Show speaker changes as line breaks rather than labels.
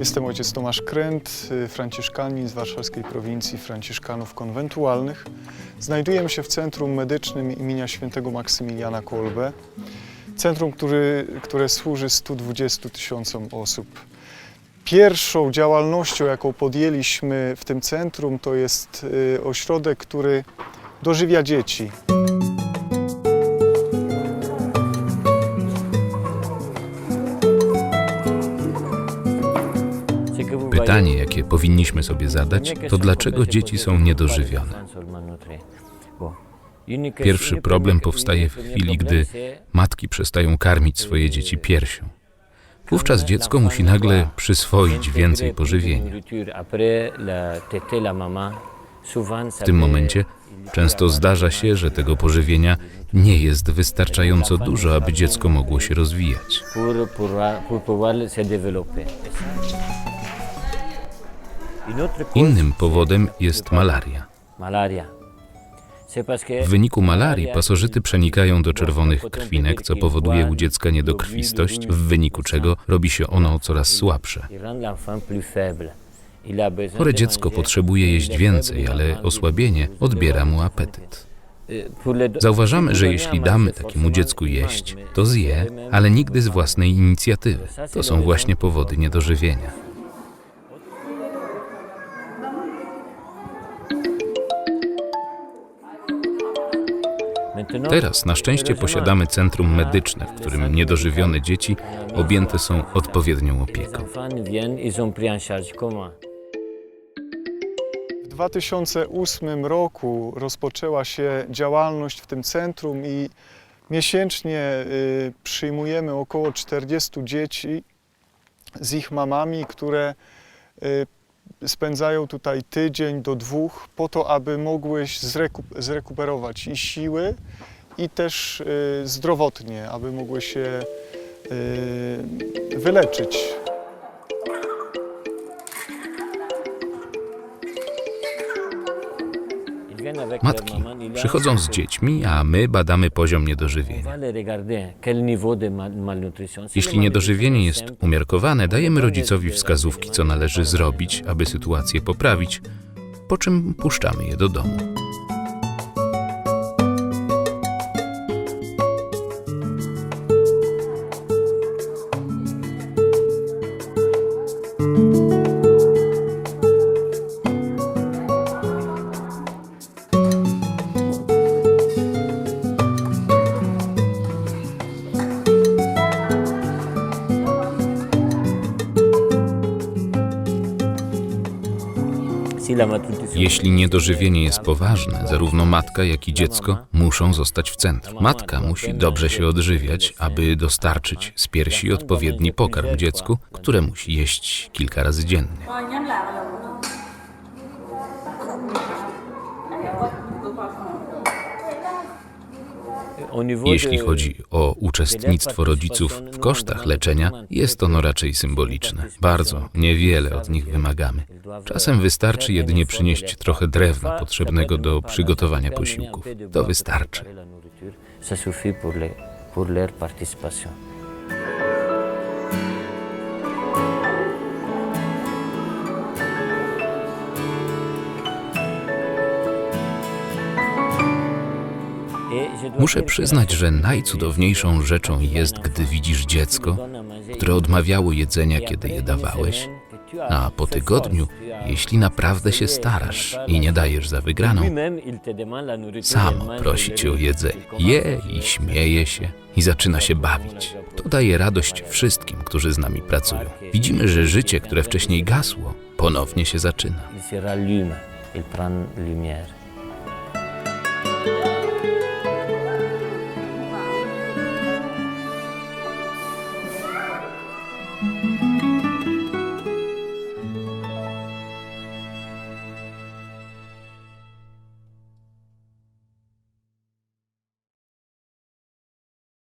Jestem ojciec Tomasz Kręt, y, franciszkanin z warszawskiej prowincji Franciszkanów Konwentualnych. Znajdujemy się w Centrum Medycznym imienia świętego Maksymiliana Kolbe. Centrum, który, które służy 120 tysiącom osób. Pierwszą działalnością, jaką podjęliśmy w tym centrum, to jest y, ośrodek, który dożywia dzieci.
Pytanie, jakie powinniśmy sobie zadać, to dlaczego dzieci są niedożywione. Pierwszy problem powstaje w chwili, gdy matki przestają karmić swoje dzieci piersią. Wówczas dziecko musi nagle przyswoić więcej pożywienia. W tym momencie często zdarza się, że tego pożywienia nie jest wystarczająco dużo, aby dziecko mogło się rozwijać. Innym powodem jest malaria. W wyniku malarii pasożyty przenikają do czerwonych krwinek, co powoduje u dziecka niedokrwistość, w wyniku czego robi się ono coraz słabsze. Chore dziecko potrzebuje jeść więcej, ale osłabienie odbiera mu apetyt. Zauważamy, że jeśli damy takiemu dziecku jeść, to zje, ale nigdy z własnej inicjatywy. To są właśnie powody niedożywienia. Teraz na szczęście posiadamy centrum medyczne, w którym niedożywione dzieci objęte są odpowiednią opieką.
W 2008 roku rozpoczęła się działalność w tym centrum i miesięcznie y, przyjmujemy około 40 dzieci z ich mamami, które y, spędzają tutaj tydzień do dwóch po to, aby mogły zreku zrekuperować i siły, i też y, zdrowotnie, aby mogły się y, wyleczyć.
Matki przychodzą z dziećmi, a my badamy poziom niedożywienia. Jeśli niedożywienie jest umiarkowane, dajemy rodzicowi wskazówki, co należy zrobić, aby sytuację poprawić, po czym puszczamy je do domu. Jeśli niedożywienie jest poważne, zarówno matka, jak i dziecko muszą zostać w centrum. Matka musi dobrze się odżywiać, aby dostarczyć z piersi odpowiedni pokarm dziecku, które musi jeść kilka razy dziennie. Jeśli chodzi o uczestnictwo rodziców w kosztach leczenia, jest ono raczej symboliczne. Bardzo niewiele od nich wymagamy. Czasem wystarczy jedynie przynieść trochę drewna potrzebnego do przygotowania posiłków. To wystarczy. Muszę przyznać, że najcudowniejszą rzeczą jest, gdy widzisz dziecko, które odmawiało jedzenia, kiedy je dawałeś, a po tygodniu, jeśli naprawdę się starasz i nie dajesz za wygraną, samo prosi cię o jedzenie. Je i śmieje się i zaczyna się bawić. To daje radość wszystkim, którzy z nami pracują. Widzimy, że życie, które wcześniej gasło, ponownie się zaczyna.
Il lumière.